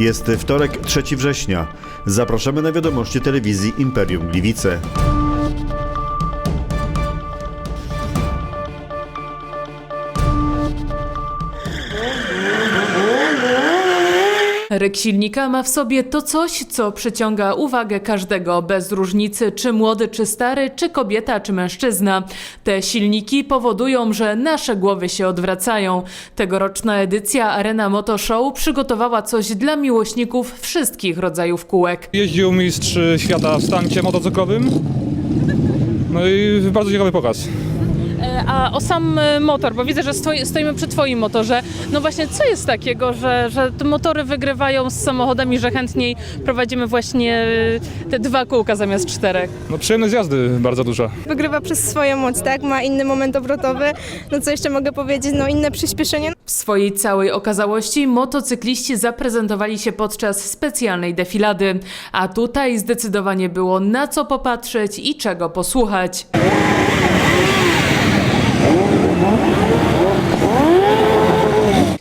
Jest wtorek, 3 września. Zapraszamy na wiadomości telewizji Imperium Gliwice. Ryk silnika ma w sobie to coś, co przyciąga uwagę każdego, bez różnicy czy młody, czy stary, czy kobieta, czy mężczyzna. Te silniki powodują, że nasze głowy się odwracają. Tegoroczna edycja Arena Moto Show przygotowała coś dla miłośników wszystkich rodzajów kółek. Jeździł mistrz świata w stancie motocyklowym. No i bardzo ciekawy pokaz. A o sam e, motor, bo widzę, że stoi, stoimy przy Twoim motorze. No właśnie, co jest takiego, że, że te motory wygrywają z samochodami, że chętniej prowadzimy właśnie e, te dwa kółka zamiast czterech? No przyjemność jazdy bardzo duża. wygrywa przez swoją moc, tak? Ma inny moment obrotowy. No co jeszcze mogę powiedzieć? No inne przyspieszenie. W swojej całej okazałości motocykliści zaprezentowali się podczas specjalnej defilady, a tutaj zdecydowanie było na co popatrzeć i czego posłuchać.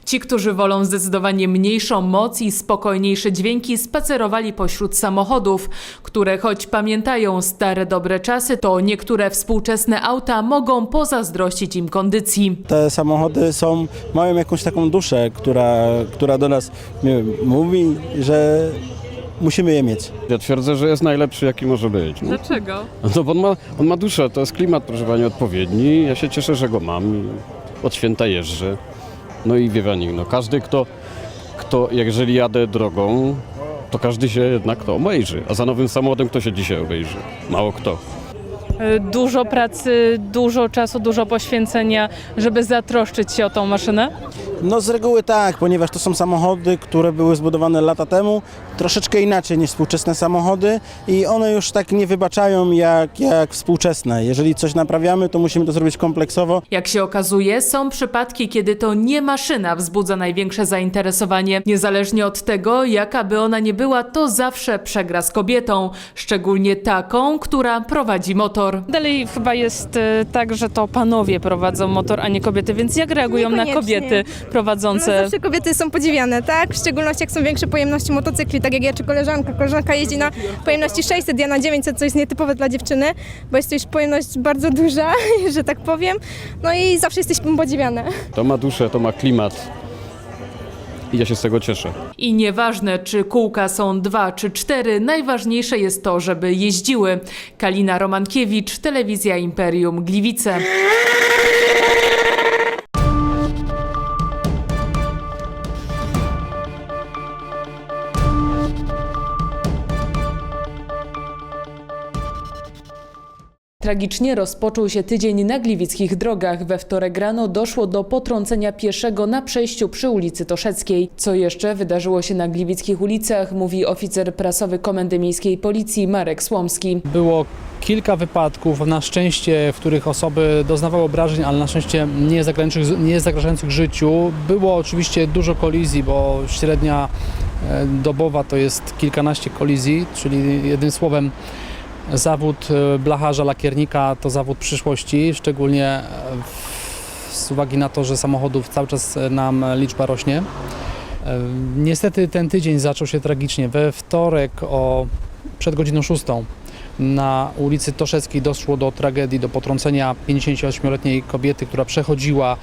Ci, którzy wolą zdecydowanie mniejszą moc i spokojniejsze dźwięki, spacerowali pośród samochodów, które choć pamiętają stare dobre czasy, to niektóre współczesne auta mogą pozazdrościć im kondycji. te samochody są, mają jakąś taką duszę, która, która do nas wiem, mówi, że musimy je mieć. Ja twierdzę, że jest najlepszy, jaki może być. No, Dlaczego? no bo on ma, on ma duszę, to jest klimat, proszę Pani, odpowiedni. Ja się cieszę, że go mam. i Od święta jeżdżę. No i wie Pani, no każdy, kto, kto, jeżeli jadę drogą, to każdy się jednak to obejrzy. A za nowym samochodem kto się dzisiaj obejrzy? Mało kto. E, Dużo pracy, dużo czasu, dużo poświęcenia, żeby zatroszczyć się o tą maszynę? No z reguły tak, ponieważ to są samochody, które były zbudowane lata temu, troszeczkę inaczej niż współczesne samochody i one już tak nie wybaczają jak, jak współczesne. Jeżeli coś naprawiamy, to musimy to zrobić kompleksowo. Jak się okazuje, są przypadki, kiedy to nie maszyna wzbudza największe zainteresowanie. Niezależnie od tego, jaka by ona nie była, to zawsze przegra z kobietą, szczególnie taką, która prowadzi motor. Dalej chyba jest e, tak, że to panowie prowadzą motor, a nie kobiety, więc jak reagują na Niekoniecznie. kobiety No, prowadzące? zawsze kobiety są podziwiane, tak? W szczególności jak są większe pojemności motocykli, tak jak ja czy koleżanka. Koleżanka jeździ na pojemności 600, ja na 900, co jest nietypowe dla dziewczyny, bo jest to już pojemność bardzo duża, że tak powiem. No i zawsze jesteśmy podziwiane. To ma duszę, to ma klimat. I ja się z tego cieszę. I nieważne, czy kółka są dwa czy cztery, najważniejsze jest to, żeby jeździły. Kalina Romankiewicz, Telewizja Imperium Gliwice. Tragicznie rozpoczął się tydzień na gliwickich drogach. We wtorek rano doszło do potrącenia pieszego na przejściu przy ulicy Toszeckiej. Co jeszcze wydarzyło się na gliwickich ulicach, mówi oficer prasowy Komendy Miejskiej Policji Marek Słomski. Było kilka wypadków, na szczęście, w których osoby doznawały obrażeń, ale na szczęście nie zagranicznych- nie zagrażających życiu. Było oczywiście dużo kolizji, bo średnia e, dobowa to jest kilkanaście kolizji, czyli jednym słowem zawód e, blacharza, lakiernika to zawód przyszłości, szczególnie e, z uwagi na to, że samochodów cały czas e, nam liczba rośnie. Niestety ten tydzień zaczął się tragicznie. We wtorek o przed godziną szóstą na ulicy Toszeckiej doszło do tragedii, do potrącenia 58-letniej kobiety, która przechodziła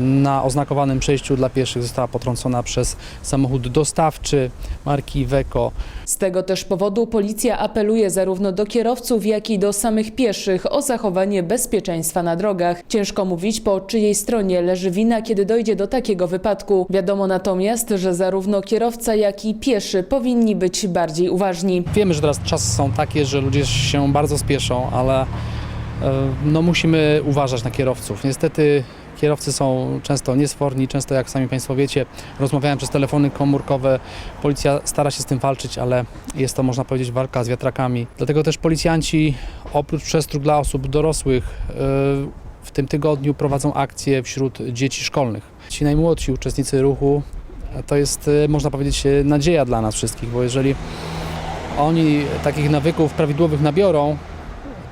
na oznakowanym przejściu dla pieszych. Została potrącona przez samochód dostawczy marki Iveco. Z tego też powodu policja apeluje zarówno do kierowców, jak i do samych pieszych o zachowanie bezpieczeństwa na drogach. Ciężko mówić, po czyjej stronie leży wina, kiedy dojdzie do takiego wypadku. Wiadomo natomiast, że zarówno kierowca, jak i pieszy powinni być bardziej uważni. Wiemy, że teraz czasy są takie, że ludzie się bardzo spieszą, ale e, no, musimy uważać na kierowców. Niestety kierowcy są często niesforni, często jak sami Państwo wiecie, rozmawiałem przez telefony komórkowe. Policja stara się z tym walczyć, ale jest to można powiedzieć walka z wiatrakami. Dlatego też policjanci oprócz przestróg dla osób dorosłych e, w tym tygodniu prowadzą akcje wśród dzieci szkolnych. Ci najmłodsi uczestnicy ruchu to jest, e, można powiedzieć, e, nadzieja dla nas wszystkich, bo jeżeli oni takich nawyków prawidłowych nabiorą,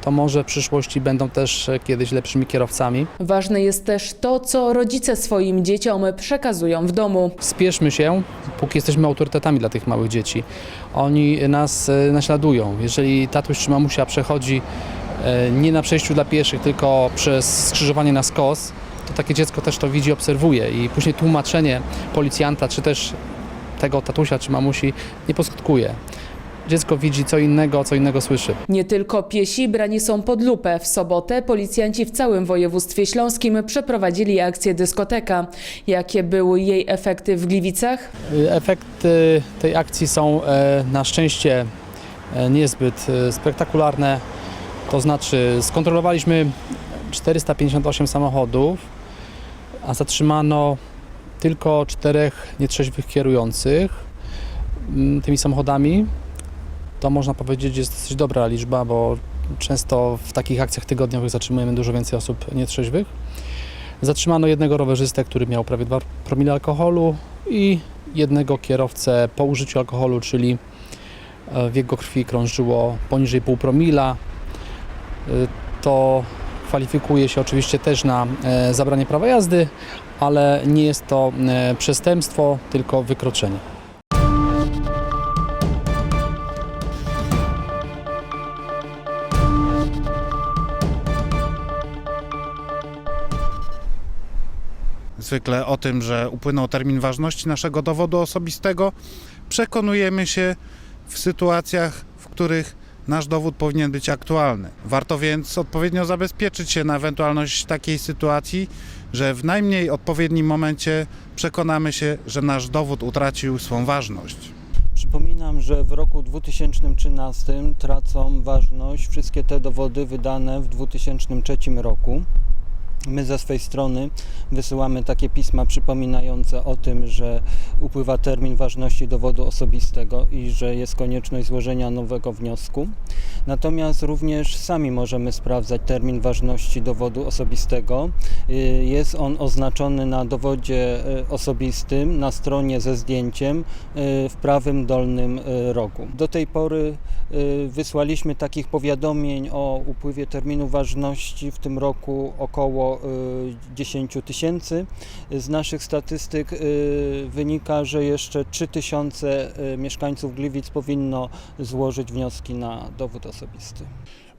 to może w przyszłości będą też e, kiedyś lepszymi kierowcami. Ważne jest też to, co rodzice swoim dzieciom przekazują w domu. Spieszmy się, póki jesteśmy autorytetami dla tych małych dzieci. Oni nas e, naśladują. Jeżeli tatuś czy mamusia przechodzi e, nie na przejściu dla pieszych, tylko przez skrzyżowanie na skos, to takie dziecko też to widzi, obserwuje i później tłumaczenie policjanta, czy też tego tatusia czy mamusi nie poskutkuje. Dziecko widzi co innego, co innego słyszy. Nie tylko piesi brani są pod lupę. W sobotę policjanci w całym województwie śląskim przeprowadzili akcję dyskoteka. Jakie były jej efekty w Gliwicach? Efekty tej akcji są e, na szczęście e, niezbyt e, spektakularne. To znaczy skontrolowaliśmy 458 samochodów, a zatrzymano tylko czterech nietrzeźwych kierujących tymi samochodami. To można powiedzieć jest dosyć dobra liczba, bo często w takich akcjach tygodniowych zatrzymujemy dużo więcej osób nietrzeźwych. Zatrzymano jednego rowerzystę, który miał prawie 2 promile alkoholu i jednego kierowcę po użyciu alkoholu, czyli e, w jego krwi krążyło poniżej pół promila. E, To kwalifikuje się oczywiście też na e, zabranie prawa jazdy, ale nie jest to przestępstwo, tylko wykroczenie. Zwykle o tym, że upłynął termin ważności naszego dowodu osobistego, przekonujemy się w sytuacjach, w których nasz dowód powinien być aktualny. Warto więc odpowiednio zabezpieczyć się na ewentualność takiej sytuacji, że w najmniej odpowiednim momencie przekonamy się, że nasz dowód utracił swą ważność. Przypominam, że w roku 2013 tracą ważność wszystkie te dowody wydane w 2003 roku. My ze swej strony wysyłamy takie pisma przypominające o tym, że upływa termin ważności dowodu osobistego i że jest konieczność złożenia nowego wniosku. Natomiast również sami możemy sprawdzać termin ważności dowodu osobistego. Y, Jest on oznaczony na dowodzie y, osobistym na stronie ze zdjęciem y, w prawym dolnym rogu. Do tej pory wysłaliśmy takich powiadomień o upływie terminu ważności w tym roku około y, 10 tysięcy. Z naszych statystyk y, wynika, że jeszcze 3 tysiące y, mieszkańców Gliwic powinno złożyć wnioski na dowód osobisty.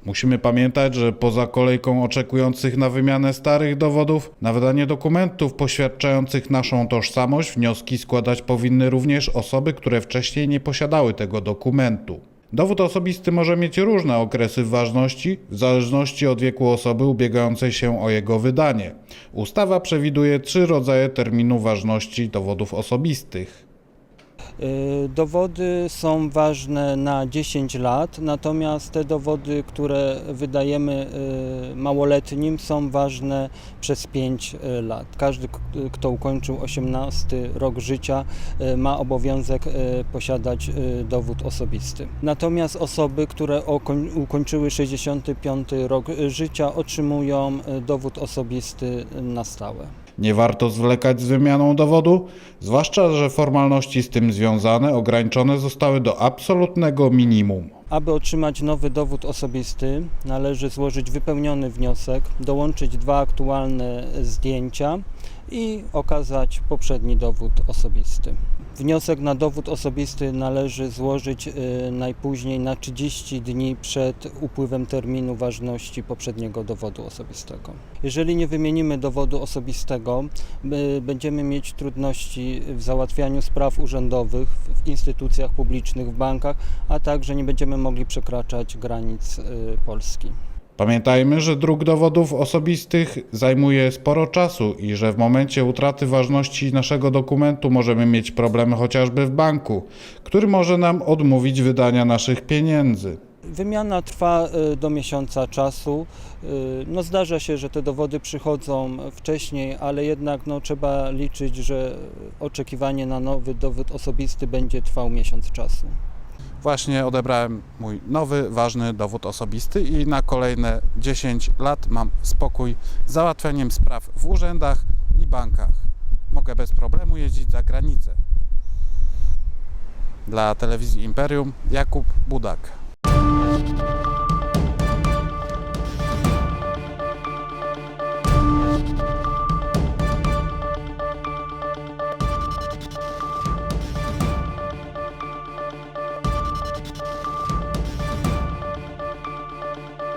Musimy pamiętać, że poza kolejką oczekujących na wymianę starych dowodów, na wydanie dokumentów poświadczających naszą tożsamość, wnioski składać powinny również osoby, które wcześniej nie posiadały tego dokumentu. Dowód osobisty może mieć różne okresy ważności w zależności od wieku osoby ubiegającej się o jego wydanie. Ustawa przewiduje trzy rodzaje terminu ważności dowodów osobistych. Y, Dowody są ważne na 10 lat, natomiast te dowody, które wydajemy y, małoletnim, są ważne przez 5 y, lat. Każdy, kto ukończył 18 rok życia, ma obowiązek posiadać dowód osobisty. Natomiast osoby, które ukończyły 65 rok życia, otrzymują dowód osobisty na stałe. Nie warto zwlekać z wymianą dowodu, zwłaszcza że formalności z tym związane ograniczone zostały do absolutnego minimum. Aby otrzymać nowy dowód osobisty, należy złożyć wypełniony wniosek, dołączyć dwa aktualne zdjęcia i okazać poprzedni dowód osobisty. Wniosek na dowód osobisty należy złożyć y, najpóźniej na 30 dni przed upływem terminu ważności poprzedniego dowodu osobistego. Jeżeli nie wymienimy dowodu osobistego, będziemy mieć trudności w załatwianiu spraw urzędowych w instytucjach publicznych, w bankach, a także nie będziemy mogli przekraczać granic y, Polski. Pamiętajmy, że druk dowodów osobistych zajmuje sporo czasu i że w momencie utraty ważności naszego dokumentu możemy mieć problemy chociażby w banku, który może nam odmówić wydania naszych pieniędzy. Wymiana trwa y, do miesiąca czasu. Y, No zdarza się, że te dowody przychodzą wcześniej, ale jednak no, trzeba liczyć, że oczekiwanie na nowy dowód osobisty będzie trwał miesiąc czasu. Właśnie odebrałem mój nowy, ważny dowód osobisty i na kolejne 10 lat mam spokój z załatwianiem spraw w urzędach i bankach. Mogę bez problemu jeździć za granicę. Dla telewizji Imperium Jakub Budak.